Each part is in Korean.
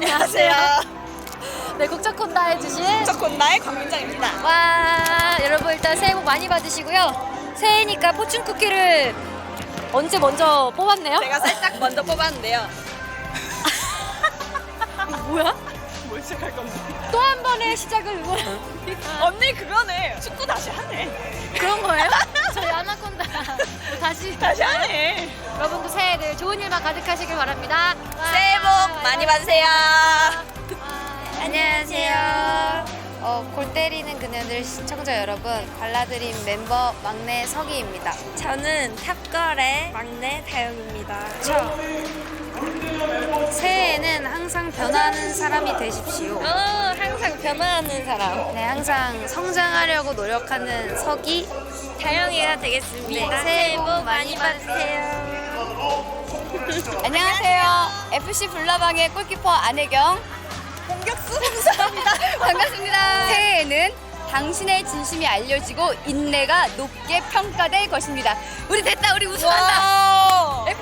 안녕하세요. 네, 국적콘다 해주신 첫콘나의 광민정입니다. 와 여러분 일단 새해 복 많이 받으시고요. 새해니까 포춘 쿠키를 언제 먼저 뽑았네요? 제가 살짝 먼저 뽑았는데요. 뭐야? 뭘 시작할 건데? 또 한 번의 시작을 응원합니다. 언니 그거네. 축구 다시 하네. 그런 거예요? 저희 아나콘다 다시 다시 하네. 여러분도 새해들 좋은 일만 가득하시길 바랍니다. 와. 새해 복 받으세요. 와. 안녕하세요. 어, 골 때리는 그녀들 시청자 여러분, 발라드림 멤버 막내 석희입니다. 저는 탑걸의 막내 다영입니다. 새해에는 항상 변하는 사람이 되십시오. 어, 항상 변화하는 사람. 네, 항상 성장하려고 노력하는 석희. 다영이가 되겠습니다. 네, 새해 복 많이 안녕하세요. FC 불나방의 골키퍼 안혜경. 공격수 감사합니다. 반갑습니다. 새해에는 당신의 진심이 알려지고 인내가 높게 평가될 것입니다. 우리 됐다, 우리 우승한다.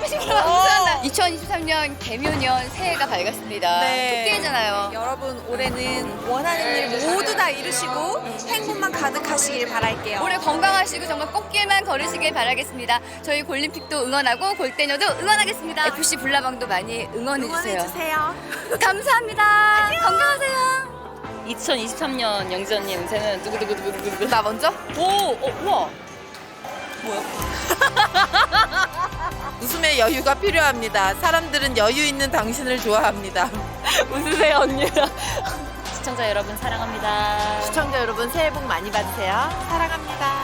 우승한다. 2023년 개묘년 새해가 밝았습니다. 네. 토끼해잖아요. 여러분 올해는 원하는 일 모두 다 이루시고 행복만 가득하시길 바랄게요. 올해 건강하시고 정말 꽃길만 걸으시길 바라겠습니다. 저희 골림픽도 응원하고 골대녀도 응원하겠습니다. FC 불나방도 많이 응원해주세요. 응원해주세요. 감사합니다. 건강하세요. 2023년 영지언님 새는 두구두구두구두구 나 먼저? 오! 어, 우와! 웃음의 여유가 필요합니다. 사람들은 여유 있는 당신을 좋아합니다. 웃으세요 언니랑 시청자 여러분 사랑합니다 시청자 여러분 새해 복 많이 받으세요. 사랑합니다.